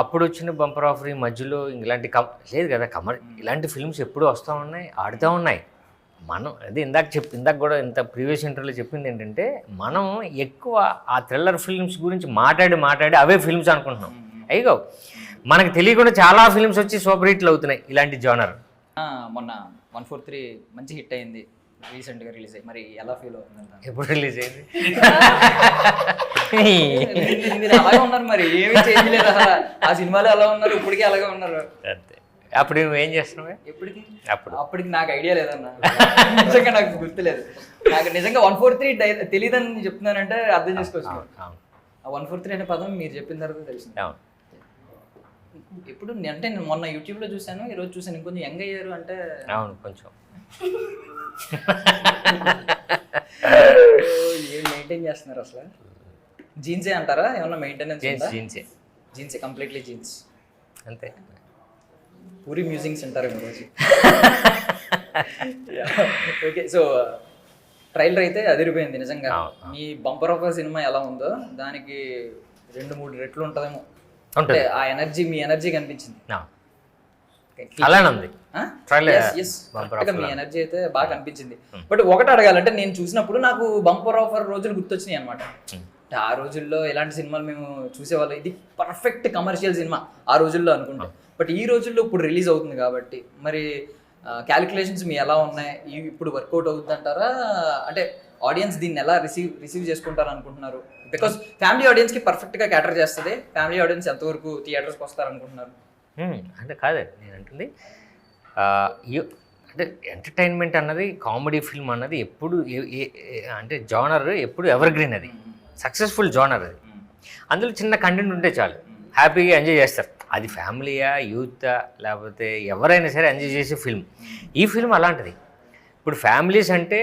అప్పుడు వచ్చిన bumper offer ఈ మధ్యలో ఇలాంటి కమ లేదు కదా కమర్ ఇలాంటి ఫిల్మ్స్ ఎప్పుడు వస్తూ ఉన్నాయి ఆడుతూ ఉన్నాయి. మనం అదే ఇందాక చెప్పి ఇందాక కూడా ఇంత ప్రీవియస్ ఇంటర్వ్యూలో చెప్పింది ఏంటంటే మనం ఎక్కువ ఆ థ్రిల్లర్ ఫిల్మ్స్ గురించి మాట్లాడి మాట్లాడి అవే ఫిల్మ్స్ అనుకుంటున్నాం. అయ్యో మనకు తెలియకుండా చాలా ఫిల్మ్స్ వచ్చి సూపర్ హిట్లు అవుతున్నాయి ఇలాంటి జోనర్. మొన్న వన్ ఫోర్ త్రీ మంచి హిట్ అయింది. రీసెంట్గా రిలీజ్ అయ్యి మరి ఎలా ఫీల్ అవుతుందంట ఎప్పుడు రిలీజ్ అయింది? మీరు- అలాగే ఉన్నారు మరి ఏమీ చేంజ్ లేదు అసలు. ఆ సినిమాలో ఎలా ఉన్నారు ఇప్పటికీ అలాగే ఉన్నారు. అంతే. అప్పుడు నువ్వు ఏం చేస్తున్నావే? ఎప్పటికి? అప్పుడు. అప్పటికి నాకు ఐడియా లేదన్న. నిజంగా నాకు గుర్తులేదు నాకు నిజంగా వన్ ఫోర్ త్రీ తెలియదని చెప్తున్నానంటే అర్థం చేసుకోవచ్చు. ఆ వన్ ఫోర్ త్రీ అనే పదం మీరు చెప్పిన తర్వాత తెలిసింది. అవును. ఇప్పుడు అంటే నేను మొన్న యూట్యూబ్లో చూశాను ఈ రోజు చూశాను ఇంకొంచెం యంగ్ అయ్యారు అంటే అవును కొంచెం. ఏం మెయింటైన్ చేస్తున్నారు అసలు? జీన్సే అంటారా? ఏమన్నా మెయింటెనెన్స్ జీన్స్ జీన్సే జీన్సే కంప్లీట్లీ జీన్స్ అంతే. పూరి మ్యూజింగ్స్ అంటారు రోజు. ఓకే సో ట్రైలర్ అయితే అదిరిపోయింది నిజంగా. మీ బంపర్ ఆఫ్ సినిమా ఎలా ఉందో దానికి రెండు మూడు రెట్లు ఉంటుందేమో. ఉంటుంది. అంటే ఆ ఎనర్జీ మీ ఎనర్జీ కనిపించింది. అలానే ఉంది. మీ. ఎనర్జీ అయితే బాగా కనిపించింది బట్ ఒకటి అడగాలంటే నేను చూసినప్పుడు నాకు బంపర్ ఆఫర్ రోజులు గుర్తొచ్చినాయి అనమాట ఆ రోజుల్లో ఇలాంటి సినిమాలు మేము చూసేవాళ్ళం? ఇది పర్ఫెక్ట్ కమర్షియల్ సినిమా ఆ రోజుల్లో అనుకుంటే. బట్ ఈ రోజుల్లో ఇప్పుడు రిలీజ్ అవుతుంది కాబట్టి మరి క్యాలిక్యులేషన్స్ మీ ఎలా ఉన్నాయి? ఇప్పుడు వర్కౌట్ అవుతుంది అంటారా అంటే ఆడియన్స్ దీన్ని ఎలా రిసీవ్ రిసీవ్ చేసుకుంటారు అనుకుంటున్నారు? బికాస్ ఫ్యామిలీ ఆడియన్స్కి పర్ఫెక్ట్గా క్యాటర్ చేస్తుంది. ఫ్యామిలీ ఆడియన్స్ ఎంతవరకు థియేటర్స్కి వస్తారు అనుకుంటున్నారు? మ్మ్. అంటే కాదండి నేను అంటుంది అంటే ఎంటర్టైన్మెంట్ అన్నది కామెడీ ఫిల్మ్ అన్నది ఎప్పుడు అంటే జానర్ ఎప్పుడు ఎవర్ గ్రీన్ అది. సక్సెస్ఫుల్ జానర్ అది. అందులో చిన్న కంటెంట్ ఉంటే చాలు. హ్యాపీగా ఎంజాయ్ చేస్తారు. అది ఫ్యామిలీయా యూత్ లేకపోతే ఎవరైనా సరే ఎంజాయ్ చేసే ఫిల్మ్. ఈ ఫిల్మ్ అలాంటిది. ఇప్పుడు ఫ్యామిలీస్ అంటే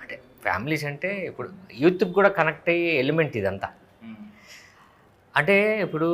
అంటే ఫ్యామిలీస్ అంటే ఇప్పుడు యూత్కి కూడా కనెక్ట్ అయ్యే ఎలిమెంట్ ఇదంతా. అంటే ఇప్పుడు